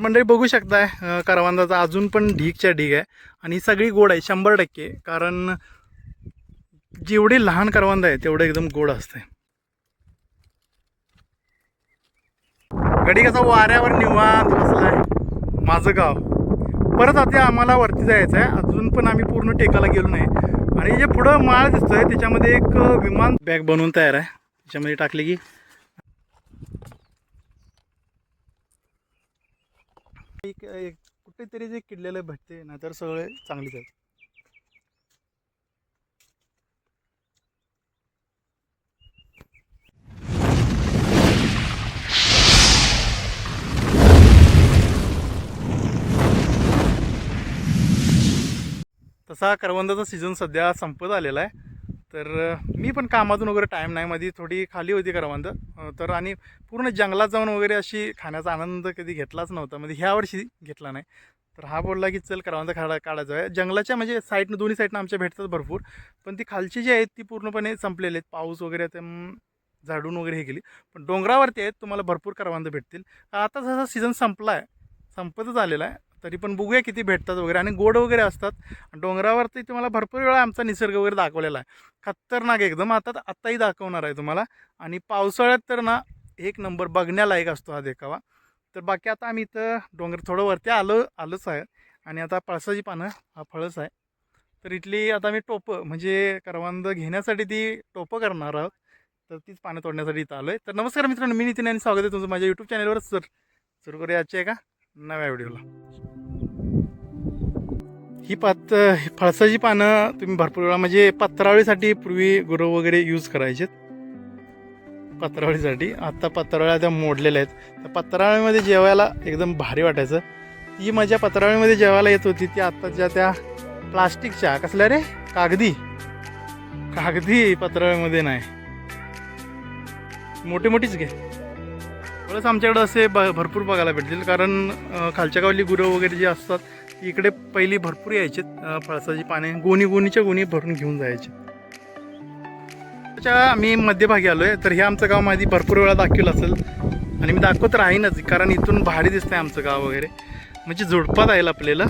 मंडळी बघू शकताय करवंदाचा अजून पण ढीकच्या ढीक आहे. आणि ही सगळी गोड आहे शंभर टक्के. कारण जेवढी लहान करवंद आहे तेवढं एकदम गोड असते गडी कसा वाऱ्यावर निवांत बसलाय. माझं गाव. परत आता आम्हाला वरती जायचं आहे. अजून पण आम्ही पूर्ण टेकाला गेलो नाही. आणि जे पुढं माळ दिसतोय त्याच्यामध्ये एक विमान बॅग बनवून तयार आहे. त्याच्यामध्ये टाकली की एक एक कुठेतरी जे किडलेलं भेटते नाहीतर सगळे चांगलीच आहेत. तसा करवंदाचा सीझन सध्या संपत आलेला आहे. तर मी पण कामातून वगैरे टाईम नाही मध्ये थोडी खाली होती करवंद तर आणि पूर्ण जंगलात जाऊन वगैरे अशी खाण्याचा आनंद कधी घेतलाच नव्हता. म्हणजे ह्या वर्षी घेतला नाही. तर हा बोलला की चल करवंद खाडा काढायचं आहे जंगलाच्या म्हणजे साईडनं दोन्ही साईडनं आमच्या भेटतात भरपूर. पण ती खालची जी आहेत ती पूर्णपणे संपलेली आहेत. पाऊस वगैरे ते झाडून वगैरे हे गेली पण डोंगरावरती आहेत तुम्हाला भरपूर करवंद भेटतील. आता जसा सीझन संपला आहे संपतच आलेला आहे. तरी पण बघूया किती भेटतात वगैरे. आणि गोड वगैरे असतात. डोंगरावरती तुम्हाला भरपूर वेळा आमचा निसर्ग वगैरे दाखवलेला आहे. खतरनाक एकदम. आता आत्ताही दाखवणार आहे तुम्हाला. आणि पावसाळ्यात तर ना एक नंबर बघण्यालायक असतो हा देखावा. तर बाकी आता आम्ही इथं डोंगर थोडं वरती आलो आलोच आहे. आणि आता पळसाची पानं हा फळच आहे. तर इथली आता मी टोपं म्हणजे करवंद घेण्यासाठी ती टोपं करणार आहोत. तर तीच पानं तोडण्यासाठी इथं आलो आहे तर नमस्कार मित्रांनो मी नितीन आणि स्वागत आहे तुमचं माझ्या यूट्यूब चॅनलवरच सर सुरू करूया आजची आहे का? नव्या व्हिडिओला. ही पात ही फळसाची पानं तुम्ही भरपूर वेळा म्हणजे पत्रावळीसाठी पूर्वी गुरु वगैरे यूज करायचे पत्रावळीसाठी. आता पत्रावळ्या त्या मोडलेल्या आहेत. तर पत्रावळीमध्ये जेवायला एकदम भारी वाटायचं. ती मजा पत्रावळीमध्ये जेवायला येत होती. ती आत्ताच्या त्या प्लास्टिकच्या कसल्या रे? कागदी. कागदी पत्रावळीमध्ये नाही. मोठी मोठीच घे. बरंच आमच्याकडं असे ब भरपूर बघायला भेटतील. कारण खालच्या गावली गुरं वगैरे जी असतात ती इकडे पहिली भरपूर यायचे फळसाची पाने. गोणी गोणीच्या गोणी भरून घेऊन जायचे. त्याच्या आम्ही मध्यभागी आलो आहे तर हे आमचं गाव माझी भरपूर वेळा दाखवलं असेल. आणि मी दाखवत राहीनच कारण इथून भारी दिसतंय आमचं गाव वगैरे. म्हणजे झुडपात जाईल आपल्याला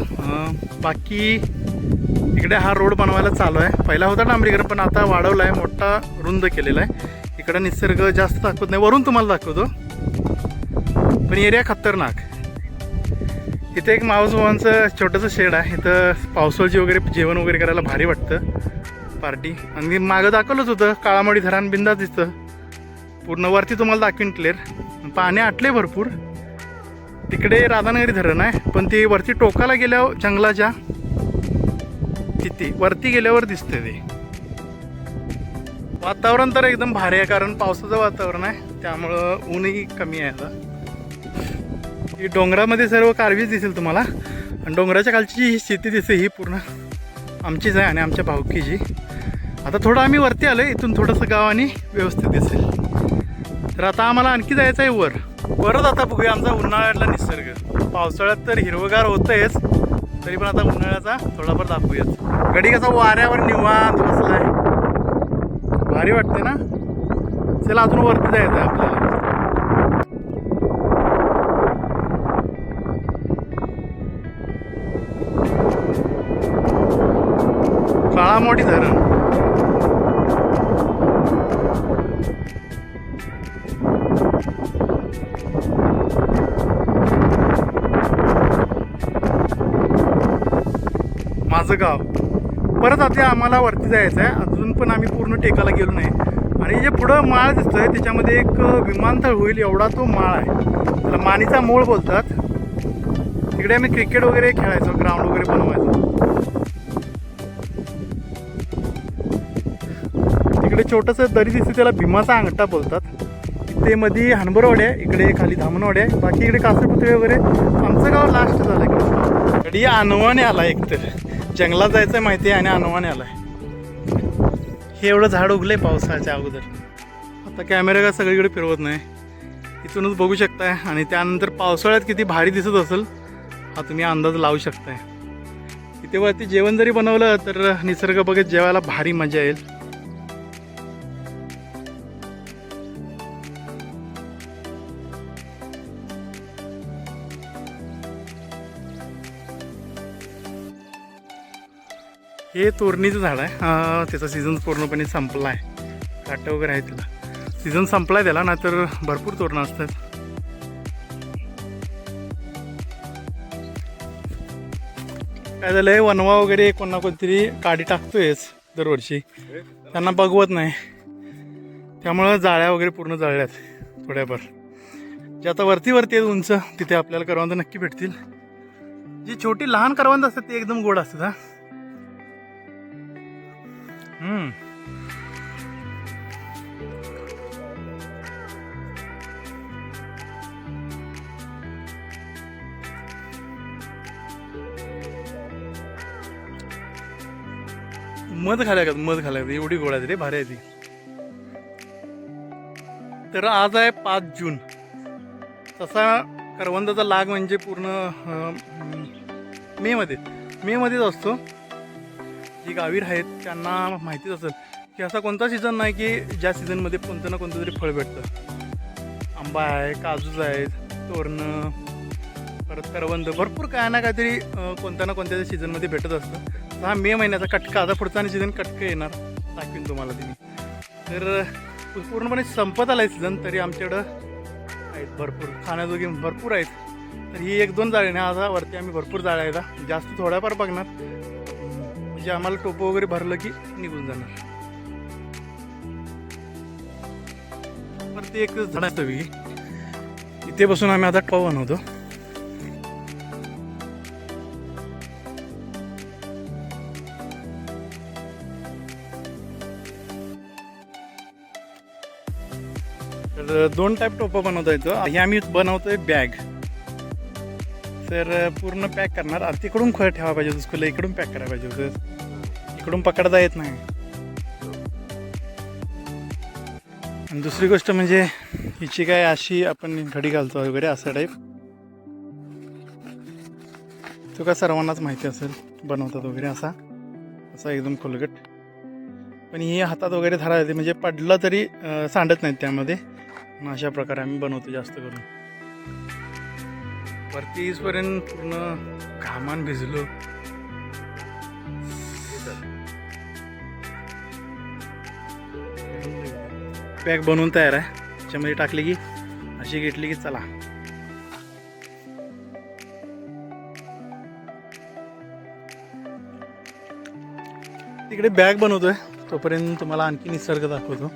बाकी इकडे हा रोड बनवायला चालू आहे. पहिला होता डांबरीकर पण आता वाढवला आहे मोठा रुंद केलेला आहे. इकडं निसर्ग जास्त दाखवत नाही. वरून तुम्हाला दाखवतो. पण एरिया खतरनाक. इथे एक माऊस भावांचं छोटंसं शेड आहे. इथं पावसाळची वगैरे जेवण वगैरे करायला भारी वाटतं. पार्टी. आणि मागं दाखवलंच होतं काळामोडी धरण बिंदाच दिसतं. पूर्ण वरती तुम्हाला दाखवीन क्लिअर पाणी आटले भरपूर. तिकडे राधानगरी धरण आहे पण ते वरती टोकाला गेल्यावर जंगलाच्या तिथे वरती गेल्यावर दिसते ते. वातावरण तर एकदम भारी आहे कारण पावसाचं वातावरण आहे. त्यामुळं ऊनही कमी आहे आता. ही डोंगरामध्ये सर्व कारवीज दिसेल तुम्हाला. आणि डोंगराच्या खालची जी ही स्थिती दिसते ही पूर्ण आमचीच आहे आणि आमच्या भावकीची आता थोडं आम्ही वरती आलो आहे इथून थोडंसं गाव आणि व्यवस्थित दिसेल. तर आता आम्हाला आणखी जायचं आहे वर. वरच आता बघूया आमचा उन्हाळ्यातला निसर्ग. पावसाळ्यात तर हिरवगार होतंयच तरी पण आता उन्हाळ्याचा थोडाफार दाखवूयाच गडी कसा वाऱ्यावर निवांत बसलाय. भारी वाटते ना? चला अजून वरती जायचं आहे आपल्याला. मोठी धरण माझं गाव. परत आता आम्हाला वरती जायचं आहे अजून पण आम्ही पूर्ण टेकाला गेलो नाही. आणि जे पुढं माळ दिसतोय त्याच्यामध्ये एक विमानतळ होईल एवढा तो माळ आहे. त्याला मानीचा मूळ बोलतात. तिकडे आम्ही क्रिकेट वगैरे खेळायचो ग्राउंड वगैरे बनवायचो. छोटंसं दरी दिसते त्याला भीमाचा अंगठा बोलतात. ते मध्ये हनबरवाडी आहे इकडे खाली धामणवाडी आहे बाकी इकडे कासरपुतळे वगैरे. आमचं गाव लास्ट झालं इकडे कधी अनवाने आला एकतर. जंगलात जायचं माहिती आहे आणि अनवाने आलाय. हे एवढं झाड उगलंय पावसाच्या अगोदर. आता कॅमेरा का सगळीकडे फिरवत नाही. इथूनच बघू शकताय. आणि त्यानंतर पावसाळ्यात किती भारी दिसत असेल हा तुम्ही अंदाज लावू शकताय. इथे वरती जेवण जरी बनवलं तर निसर्ग बघत जेवायला भारी मजा येईल. हे तोरणीचं झाड आहे. त्याचा सीझन पूर्णपणे संपला आहे काटं वगैरे आहे त्याला सीझन संपला आहे त्याला नाहीतर भरपूर तोरणं असतात. काय झालंय वनवा वगैरे कोणा कोणतरी काडी टाकतोयच दरवर्षी. त्यांना बघवत नाही. त्यामुळं जाळ्या वगैरे पूर्ण जाळल्यात थोड्याफार. जे आता वरती वरती आहेत उंच तिथे आपल्याला करवंद नक्की भेटतील. जी छोटी लहान करवंद असतात ती एकदम गोड असतात हा. Mm. मध खाल्या का? मध खाल्या एवढी गोळा आहे रे भारी आहे ती. तर आज आहे पाच जून. तसा करवंदाचा लाग म्हणजे पूर्ण अं, मे मध्ये. मे मध्येच असतो. जी गावीर आहेत त्यांना माहितीच असेल की असा कोणता सीझन नाही की ज्या सीझनमध्ये कोणतं ना कोणतं तरी फळ भेटतं. आंबा आहे काजूज आहेत तोरणं परत करवंद भरपूर काय ना काहीतरी कोणत्या ना कोणत्या सीझनमध्ये भेटत असतं. तर हा मे महिन्याचा कटका आता पुढचा आणि सीझन कटकं येणार दाखवीन तुम्हाला तिने. तर पूर्णपणे संपत आला आहे सीझन तरी आमच्याकडं आहेत भरपूर. खाण्याजोगी भरपूर आहेत. तर ही एक दोन जाळे ना आता वरती आम्ही भरपूर जाळ्या आहेत. जास्त थोड्याफार बघणार. जे आम्हाला टोपं वगैरे भरलं की निघून जाणार. ते एक झाड असतं इथे बसून आम्ही आता टोपा बनवतो तर दोन टाईप टोपं बनवता येतं हे आम्ही बनवतोय बॅग तर पूर्ण पॅक करणार. तिकडून खोय ठेवा पाहिजे होतं स्कूलला इकडून पॅक करायला पाहिजे होतं. इकडून पकडता येत नाही. आणि दुसरी गोष्ट म्हणजे हिची काय अशी आपण घडी घालतो वगैरे असं टाईप तो सर्वांनाच माहिती असेल बनवतात वगैरे असा. असा एकदम खोलगट. पण ही हातात वगैरे धरा येते म्हणजे पडलं तरी सांडत नाहीत त्यामध्ये. अशा प्रकारे आम्ही बनवतो जास्त करून. वरती इथपर्यंत पूर्ण घामान भिजलो. पॅक बनवून तयार आहे. त्याच्यामध्ये टाकली की अशी घेतली की चला. तिकडे बॅग बनवतोय. तोपर्यंत तुम्हाला आणखी निसर्ग दाखवतो.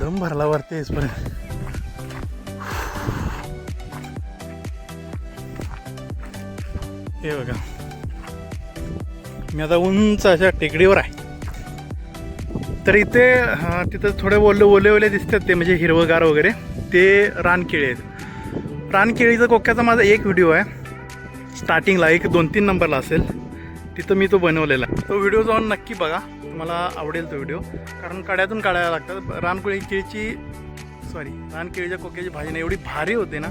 दम भरला वरती इथपर्यंत. हे बघा. मी आता उंच अशा टेकडीवर आहे. तर इथे तिथं थोडे ओले ओले ओले दिसतात ते म्हणजे हिरवगार वगैरे. ते रानकेळी आहेत. रानकेळीचा कोक्याचा माझा एक व्हिडिओ आहे. स्टार्टिंगला एक दोन तीन नंबरला असेल. तिथं मी तो बनवलेला आहे. तो व्हिडिओ जाऊन नक्की बघा. तुम्हाला आवडेल तो व्हिडिओ. कारण कड्यातून काढायला लागतात. रानकोळी केळीची सॉरी रानकेळीच्या कोक्याची भाजी नाही एवढी भारी होते ना.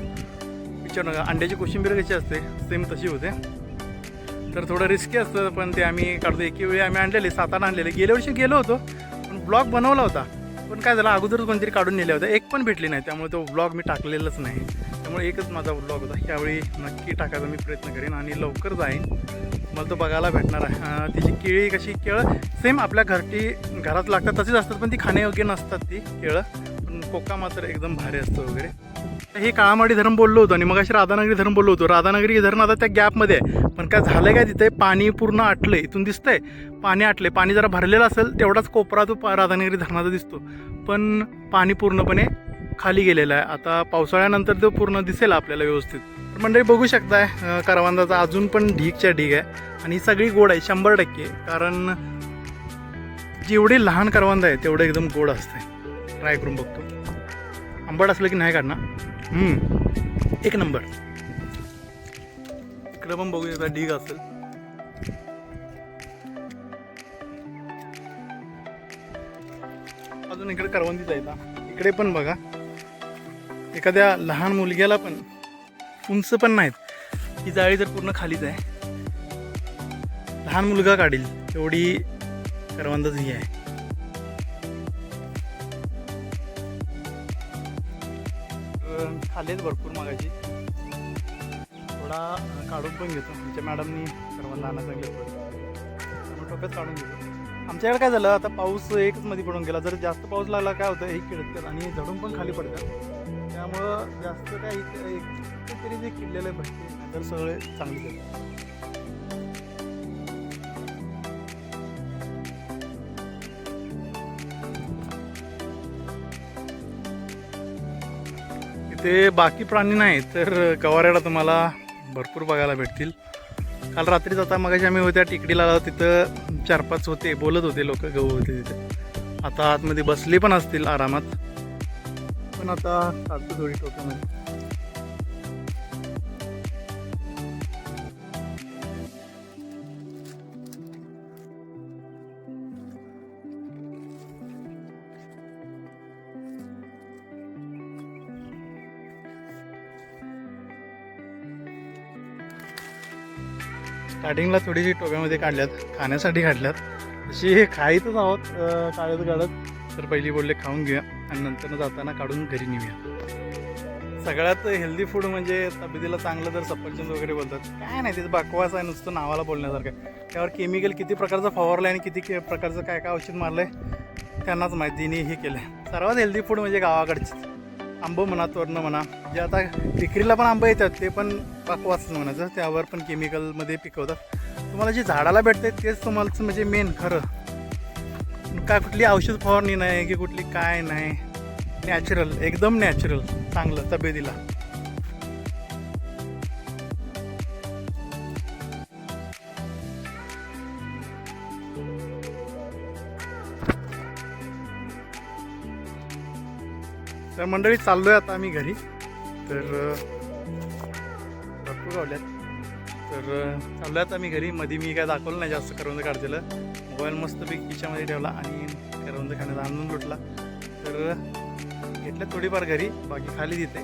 विचारू नका. अंड्याची कोशिंबीर कशी असते? सेम तशी होते. तर थोडं रिस्की असतं पण ते आम्ही काढतो एके वेळी आम्ही आणलेले सात आठ आणलेले. गेल्या वर्षी गेलो होतो पण ब्लॉग बनवला होता. पण काय झालं अगोदरच कोणतरी काढून नेले होते. एक पण भेटली नाही त्यामुळे तो ब्लॉग मी टाकलेलाच नाही. त्यामुळे एकच माझा ब्लॉग होता. ह्यावेळी नक्की टाकायचा मी प्रयत्न करेन आणि लवकर जाईन. मला तो बघायला भेटणार आहे. अं, तिची केळी कशी केळं सेम आपल्या घरटी घरात लागतात तशीच असतात पण ती खाण्यायोग्य नसतात ती केळं. कोका मात्र एकदम भारी असतं वगैरे. तर हे काळामाडी धरण बोललो होतो आणि मग अशी राधानगरी धरण बोललो होतो. राधानगरी धरण आता त्या गॅपमध्ये आहे. पण काय झालं काय तिथे? पाणी पूर्ण आटलं इथून दिसतंय. पाणी आटले पाणी जरा भरलेलं असेल तेवढाच कोपरा तो राधानगरी धरणाचा दिसतो. पण पाणी पूर्णपणे खाली गेलेला आहे. आता पावसाळ्यानंतर तो पूर्ण दिसेल आपल्याला व्यवस्थित. तर मंडळी बघू शकताय करवंदाचा अजून पण ढीकच्या ढीक आहे. आणि ही सगळी गोड आहे शंभर टक्के. कारण जेवढी लहान करवंद आहे तेवढं एकदम गोड असते ट्राय करून बघतो. आंबट असलं की नाही काढणार? हम्म, एक नंबर. इकडं पण बघू एकदा ढीग असेल. अजून इकडे आहे इथं. इकडे पण बघा. एखाद्या लहान मुलग्याला पण उंच पण नाहीत. ही जाळी तर पूर्ण खालीच आहे. लहान मुलगा काढील. एवढी करवंदच ही आहे. खाल्लेत भरपूर मागायची थोडा काढून पण घेतो. आमच्या मॅडमनी सर्वांना आणा सांगितलं त्यामुळे काढून घेतो. आमच्याकडे काय झालं आता पाऊस एकच मध्ये पडून गेला. जर जास्त पाऊस लागला काय होतं हे किडतात आणि झडून पण खाली पडतात. त्यामुळं जास्त काय एक तरी जे किडलेले भटते तर सगळे चांगले ते बाकी प्राणी नाही तर गवारेला तुम्हाला भरपूर बघायला भेटतील. काल रात्रीच आता मगाशी आम्ही होत्या टिकडीला आलो, तिथं चार पाच होते बोलत होते लोक गहू होते तिथे. आता आतमध्ये बसले पण असतील आरामात. पण आता काढतो थोडी टोकामध्ये. स्टार्टिंगला थोडीशी टोप्यामध्ये काढल्यात खाण्यासाठी काढल्यात. अशी खायतच आहोत काळत काढत काढत तर पहिली बोलले खाऊन घेऊया आणि नंतर जाताना काढून घरी नेऊया. सगळ्यात हेल्दी फूड म्हणजे तब्येतीला चांगलं तर सफरचंद वगैरे बोलतात. काय नाही तिथं बकवास आहे नुसतं नावाला बोलण्यासारखं त्यावर केमिकल किती प्रकारचं फवारलं आहे आणि किती के प्रकारचं काय काय औषध मारलं आहे त्यांनाच माहितीने हे केलं आहे सर्वात हेल्दी फूड म्हणजे गावाकडचं आंबं म्हणा तोरणं म्हणा. जे आता विक्रीला पण आंबं येतात ते पण पाकवाच म्हणायचं त्यावर पण केमिकलमध्ये पिकवतात. तुम्हाला जे झाडाला भेटते तेच तुम्हाला म्हणजे मेन खरं. काय कुठली औषध फवारणी नाही की कुठली काय नाही. नॅचरल एकदम नॅचरल चांगलं तब्येतीला. तर मंडळी चाललोय आता आम्ही घरी. तर भरपूर आवल्यात तर अं, चाललोय आता आम्ही घरी. मध्ये मी काय दाखवलं नाही जास्त करवंद काढलेलं. मोबाईल मस्तपैकी खिच्यामध्ये ठेवला आणि करवंद खाण्याचा आनंद लुटला तर घेतलं थोडीफार घरी. बाकी खाली तिथे.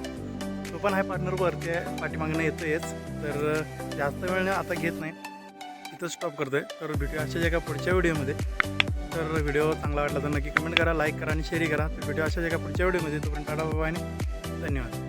तो पण आहे पार्टनर वरती आहे पाठीमागणं येतोयच तर जास्त वेळ आता घेत नाही. इथं स्टॉप करतोय. तर भेटूया अशाच एका पुढच्या व्हिडिओमध्ये तर व्हिडिओ चांगला वाटला तर नक्की कमेंट करा लाईक करा आणि शेअर करा. तर व्हिडिओ अशाच एका पुढच्या व्हिडिओमध्ये तोपर्यंत टाटा बाबा आणि धन्यवाद.